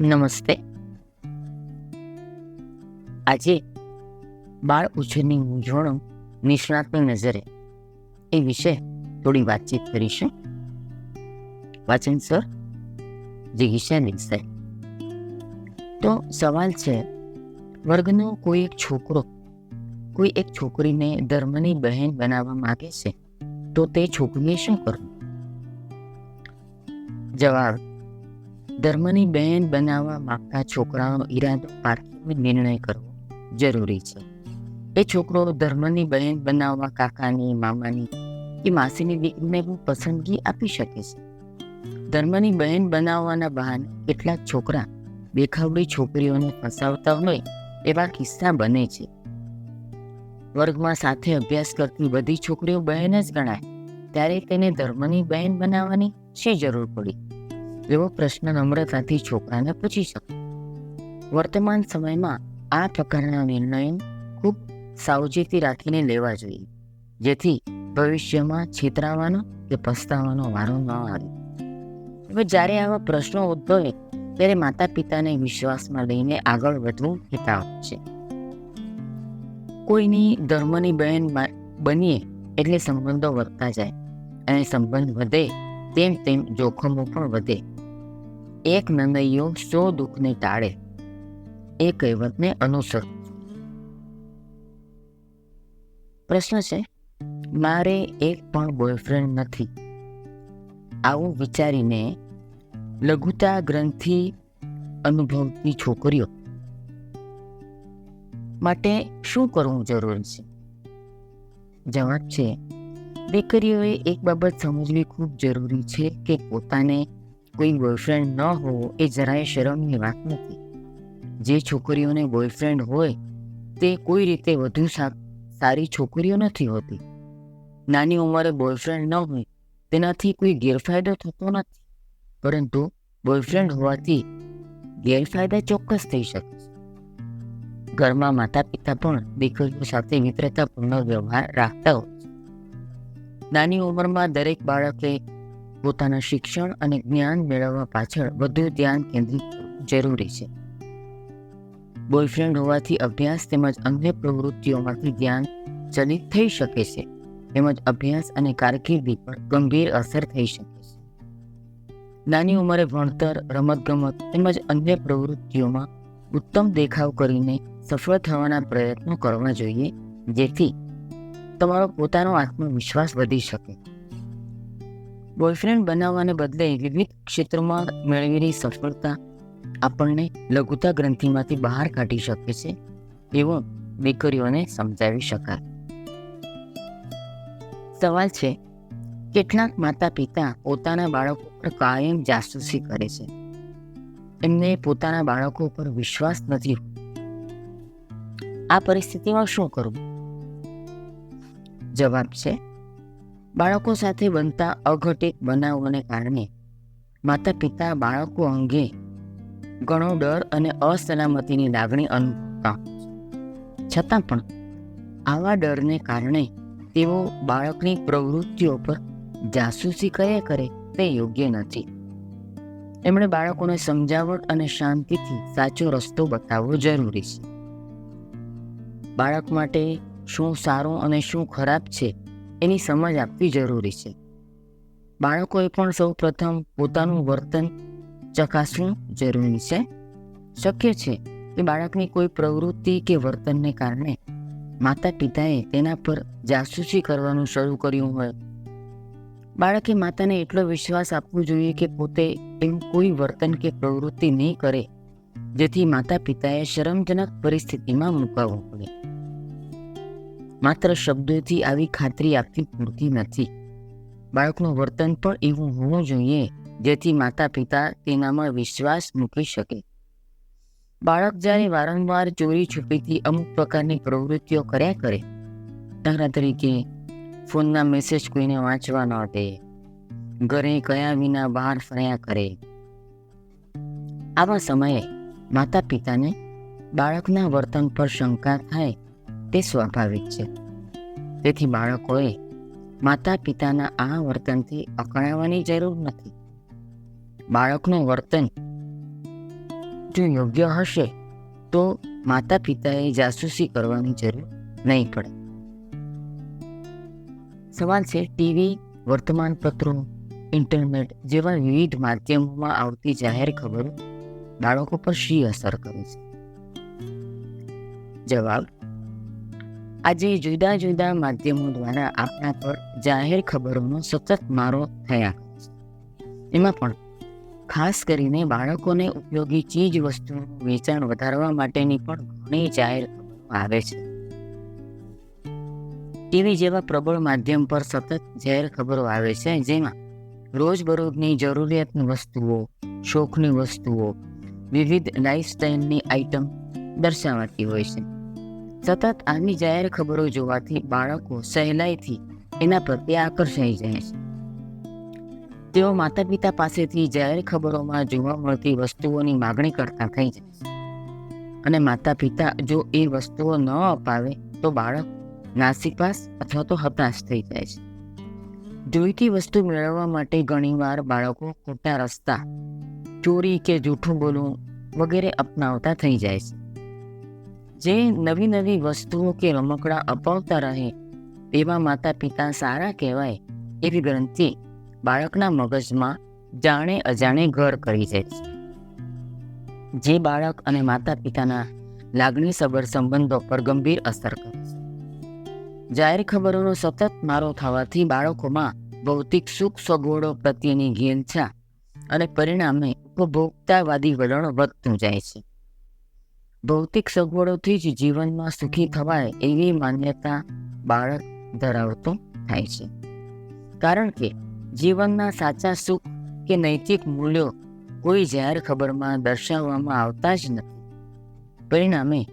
નમસ્તે. આજે બાળ ઉછેરની મૂંઝવણો નિષ્ણાતની નજરે એ વિશે થોડી વાતચીત કરીશું. વાચન સર જિગીશા દેસાઈ તો સવાલ છે, વર્ગનો કોઈ એક છોકરો, કોઈ એક છોકરીને ધર્મની બહેન બનાવવા માંગે છે, તો તે છોકરીએ શું કરવું? જવાબ ધર્મની બહેન બનાવવા માંગતા છોકરાનો ઈરાદો પારખીને નિર્ણય કરવો જરૂરી છે. એ છોકરો ધર્મની બહેન બનાવવા કાકાની, મામાની કે માસીની દીકરીને પણ પસંદગી આપી શકે છે. ધર્મની બહેન બનાવવાના બહાને કેટલાક છોકરા દેખાવડી છોકરીઓને ફસાવતા હોય એવા કિસ્સા બને છે. વર્ગમાં સાથે અભ્યાસ કરતી બધી છોકરીઓ બહેન જ ગણાય. ત્યારે તેને ધર્મની બહેન બનાવવાની શી જરૂર પડી? એવો પ્રશ્ન નમ્રતાથી છોકરાને પૂછી શકો. વર્તમાન સમયમાં આ પ્રકારના નિર્ણયો ખૂબ સાવચેતી રાખીને લેવા જોઈએ. જેથી ભવિષ્યમાં છેતરાવાનો કે પસ્તાવાનો વારો ન આવે. હવે જ્યારે આવા પ્રશ્નો ઉદ્ભવે, ત્યારે માતા પિતાને વિશ્વાસમાં લઈને આગળ વધવું હિતાવ છે. કોઈની ધર્મની બહેન બનીએ એટલે સંબંધો વધતા જાય. અને સંબંધ વધે, તેમ તેમ જોખમો પણ વધે. એક નનૈયો સો દુઃખને ટાળે. એ કહેવતને અનુસર. પ્રશ્ન છે, મારે એક પણ બોયફ્રેન્ડ નથી. આવું વિચારીને લઘુતા ગ્રંથિ અનુભવતી છોકરીઓ માટે શું કરવું જરૂરી છે? જવાબ છે, દીકરીઓએ એક બાબત સમજવી ખૂબ જરૂરી છે કે પોતાને કોઈ બોયફ્રેન્ડ ન હોવો એ જરાય શરમની વાત નથી. જે છોકરીઓને બોયફ્રેન્ડ હોય, તે કોઈ રીતે વધુ સારી છોકરીઓ નથી હોતી. નાની ઉંમરે બોયફ્રેન્ડ ન હોય, તેનાથી કોઈ ગેરફાયદો થતો નથી. પરંતુ બોયફ્રેન્ડ હોવાથી ગેરફાયદા ચોક્કસ થઈ શકે છે. ઘરમાં માતા પિતા પણ દીકરીઓ સાથે મિત્રતાપૂર્ણ વ્યવહાર રાખતા હોય છે. નાની ઉંમરમાં દરેક બાળકે પોતાના શિક્ષણ અને જ્ઞાન મેળવવા પાછળ વધુ ધ્યાન કેન્દ્રિત જરૂરી છે. બોયફ્રેન્ડ હોવાથી અભ્યાસ તેમજ અન્ય પ્રવૃત્તિઓમાંથી ધ્યાન ચલિત થઈ શકે છે. તેમજ અભ્યાસ અને કારકિર્દી પર ગંભીર અસર થઈ શકે છે. નાની ઉંમરે ભણતર, રમતગમત તેમજ અન્ય પ્રવૃત્તિઓમાં ઉત્તમ દેખાવ કરીને સફળ થવાના પ્રયત્નો કરવા જોઈએ, જેથી તમારો પોતાનો આત્મવિશ્વાસ વધી શકે. બોયફ્રેન્ડ બનાવવાને બદલે વિવિધ ક્ષેત્રોમાં મેળવેલી સફળતા આપણને લઘુતા ગ્રંથિમાંથી બહાર કાઢી શકે છે એવું દીકરીઓને સમજાવી શકાય. સવાલ છે, કેટલાક માતા પિતા પોતાના બાળકો પર કાયમ જાસૂસી કરે છે? એમને પોતાના બાળકો પર વિશ્વાસ નથી આ પરિસ્થિતિમાં શું કરવું? જવાબ છે બાળકો સાથે બનતા અઘટિત બનાવોને કારણે માતા પિતા બાળકો અંગે ઘણો ડર અને અસલામતીની લાગણી અનુભવતા છતાં પણ આવા ડરને કારણે તેઓ બાળકની પ્રવૃત્તિઓ પર જાસૂસી કરે કરે તે યોગ્ય નથી. એમણે બાળકોને સમજાવટ અને શાંતિથી સાચો રસ્તો બતાવવો જરૂરી છે. બાળક માટે શું સારું અને શું ખરાબ છે એની સમજ આપવી જરૂરી છે. બાળકોએ પણ સૌ પ્રથમ પોતાનું વર્તન ચકાસવું જરૂરી છે. શક્ય છે કે બાળકની કોઈ પ્રવૃત્તિ કે વર્તનને કારણે માતા પિતાએ તેના પર જાસૂસી કરવાનું શરૂ કર્યું હોય. બાળકે માતાને એટલો વિશ્વાસ આપવો જોઈએ કે પોતે એવું કોઈ વર્તન કે પ્રવૃત્તિ નહીં કરે, જેથી માતા પિતાએ શરમજનક પરિસ્થિતિમાં મુકાવવું પડે. માત્ર શબ્દોથી આવી ખાતરી આપવી પૂરતી નથી. બાળકનું વર્તન પણ એવું હોવું જોઈએ, જેથી માતા પિતા તેનામાં વિશ્વાસ મૂકી શકે. બાળક જ્યારે વારંવાર ચોરી છુપીથી અમુક પ્રકારની પ્રવૃત્તિઓ કર્યા કરે, દાખલા તરીકે ફોનના મેસેજ કોઈને વાંચવા ન દે, ઘરે કયા વિના બહાર ફર્યા કરે. આવા સમયે માતા પિતાને બાળકના વર્તન પર શંકા થાય તે સ્વાભાવિક છે. તેથી બાળકોએ માતા પિતાના આ વર્તનથી અકળાવવાની જરૂર નથી. બાળકનું વર્તન જો યોગ્ય હશે, તો માતા પિતાએ જાસૂસી કરવાની જરૂર નહીં પડે. સવાલ છે, ટીવી વર્તમાનપત્રો ઇન્ટરનેટ જેવા વિવિધ માધ્યમોમાં આવતી જાહેર ખબરો બાળકો પર શી અસર કરે છે? જવાબ આજે જુદા જુદા માધ્યમો દ્વારા આપણા પર જાહેર ખબરોનો સતત મારો થયા. એમાં પણ ખાસ કરીને બાળકોને ઉપયોગી ચીજ વસ્તુઓનું વેચાણ વધારવા માટેની પણ ઘણી જાહેર આવે છે. ટીવી જેવા પ્રબળ માધ્યમ પર સતત જાહેર ખબરો આવે છે, જેમાં રોજબરોજની જરૂરિયાતની વસ્તુઓ, શોખની વસ્તુઓ, વિવિધ લાઇફસ્ટાઇલની આઇટમ દર્શાવાતી હોય છે. સતત આવી જાહેર ખબરો જોવાથી બાળકો સહેલાઈથી એના પ્રત્યે આકર્ષાઈ જાય છે. તેઓ માતા પિતા પાસેથી જાહેર ખબરોમાં જોવા મળતી વસ્તુઓની માગણી કરતા થઈ જાય છે. અને માતા પિતા જો એ વસ્તુઓ ન અપાવે તો બાળક નાસીપાસ અથવા તો હતાશ થઈ જાય છે. જોઈતી વસ્તુ મેળવવા માટે ઘણીવાર બાળકો ખોટા રસ્તા, ચોરી કે જૂઠું બોલવું વગેરે અપનાવતા થઈ જાય છે. જે નવી નવી વસ્તુઓ કે રમકડા અપાવતા રહે એવા માતા પિતા સારા કહેવાય એવી ગ્રંથિ બાળકના મગજમાં જાણે અજાણે ઘર કરી જાય છે. જે બાળક અને માતા પિતાના લાગણીસભર સંબંધો પર ગંભીર અસર કરે છે. જાહેર ખબરોનો સતત મારો થવાથી બાળકોમાં ભૌતિક સુખ સગવડો પ્રત્યેની ઘેલછા અને પરિણામે ઉપભોક્તાવાદી વલણ વધતું જાય છે. ભૌતિક સગવડોથી જ જીવનમાં સુખી થવાય એવી માન્યતા બાળક ધરાવતો થાય છે. કારણ કે જીવનના સાચા સુખ કે નૈતિક મૂલ્યો કોઈ જાહેર ખબરમાં દર્શાવવામાં આવતા જ નથી. પરિણામે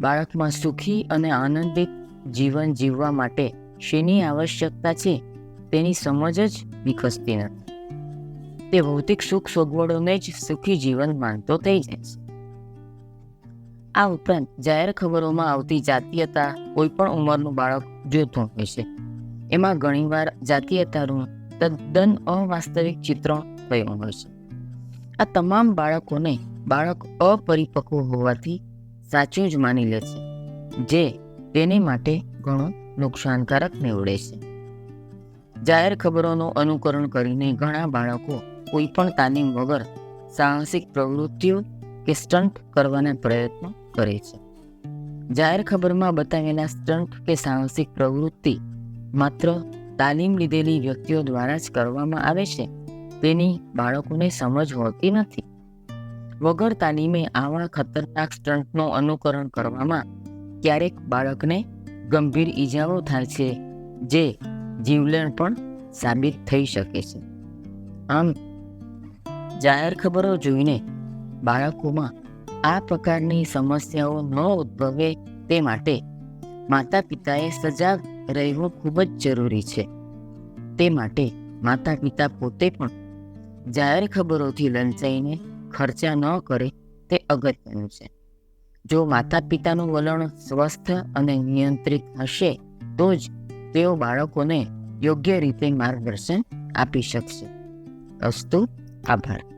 બાળકમાં સુખી અને આનંદિત જીવન જીવવા માટે શેની આવશ્યકતા છે તેની સમજ જ વિકસતી નથી. તે ભૌતિક સુખ સગવડોને જ સુખી જીવન માનતો થઈ જાય છે. આ ઉપરાંત જાહેર ખબરોમાં આવતી જાતીયતા કોઈ પણ ઉંમરનું બાળક જોતું હોય છે. એમાં ઘણીવાર જાતીયતાનું તદ્દન અવાસ્તવિક ચિત્રણ થયું હોય છે. આ તમામ બાળકોને બાળક અપરિપક્વ હોવાથી સાચું જ માની લે છે, જે તેને માટે ઘણું નુકસાનકારક નીવડે છે. જાહેર ખબરોનું અનુકરણ કરીને ઘણા બાળકો કોઈ પણ તાલીમ વગર સાહસિક પ્રવૃત્તિઓ કે સ્ટન્ટ કરવાના પ્રયત્નો કરે છે. જાહેર ખબરમાં બતાવેલા સ્ટન્ટ કે સાહસિક પ્રવૃત્તિ માત્ર તાલીમ લીધેલી વ્યક્તિઓ દ્વારા જ કરવામાં આવે છે. તેની બાળકોને સમજ હોતી નથી. વગર તાલીમે આવા ખતરનાક સ્ટન્ટનું અનુકરણ કરવામાં ક્યારેક બાળકને ગંભીર ઈજાઓ થાય છે, જે જીવલેણ પણ સાબિત થઈ શકે છે. આમ, જાહેર ખબરો જોઈને બાળકોમાં આ પ્રકારની સમસ્યાઓ ન ઉદ્ભવે તે માટે માતા પિતાએ સજાગ રહેવું ખૂબ જ જરૂરી છે. તે માટે માતા પિતા પોતે પણ જાહેર ખબરોથી લંચાઈને ખર્ચા ન કરે તે અગત્યનું છે. જો માતા પિતાનું વલણ સ્વસ્થ અને નિયંત્રિત હશે, તો જ તેઓ બાળકોને યોગ્ય રીતે માર્ગદર્શન આપી શકશે. અસ્તુ, આભાર.